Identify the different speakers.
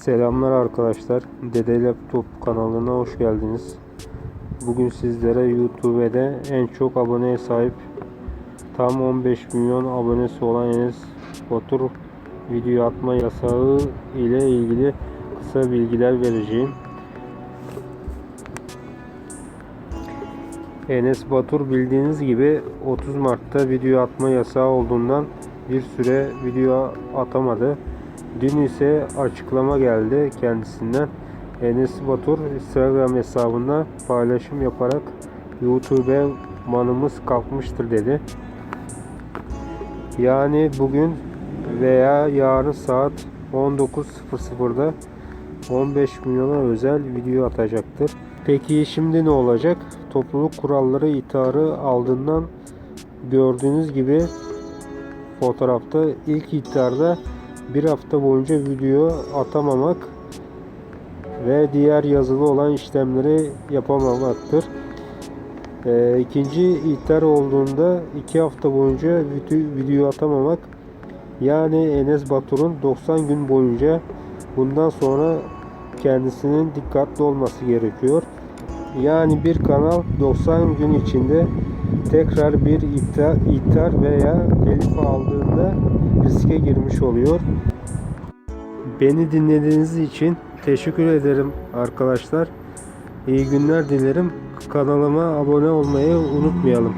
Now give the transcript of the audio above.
Speaker 1: Selamlar arkadaşlar. Dede Laptop kanalına hoş geldiniz. Bugün sizlere YouTube'da en çok aboneye sahip tam 15 milyon abonesi olan Enes Batur video atma yasağı ile ilgili kısa bilgiler vereceğim. Enes Batur bildiğiniz gibi 30 Mart'ta video atma yasağı olduğundan bir süre video atamadı. Dün ise açıklama geldi kendisinden. Enes Batur Instagram hesabında paylaşım yaparak YouTube'e manımız kalkmıştır dedi. Yani bugün veya yarın saat 19.00'da 15 milyona özel video atacaktır. Peki şimdi ne olacak? Topluluk kuralları itibarı aldığından gördüğünüz gibi fotoğrafta ilk itibarda bir hafta boyunca video atamamak ve diğer yazılı olan işlemleri yapamamaktır. Ee, ikinci ihtar olduğunda iki hafta boyunca video atamamak yani Enes Batur'un 90 gün boyunca bundan sonra kendisinin dikkatli olması gerekiyor. Yani bir kanal 90 gün içinde tekrar bir ihtar, ihtar veya telif aldığında riske girmiş oluyor. Beni dinlediğiniz için teşekkür ederim arkadaşlar. İyi günler dilerim. Kanalıma abone olmayı unutmayalım.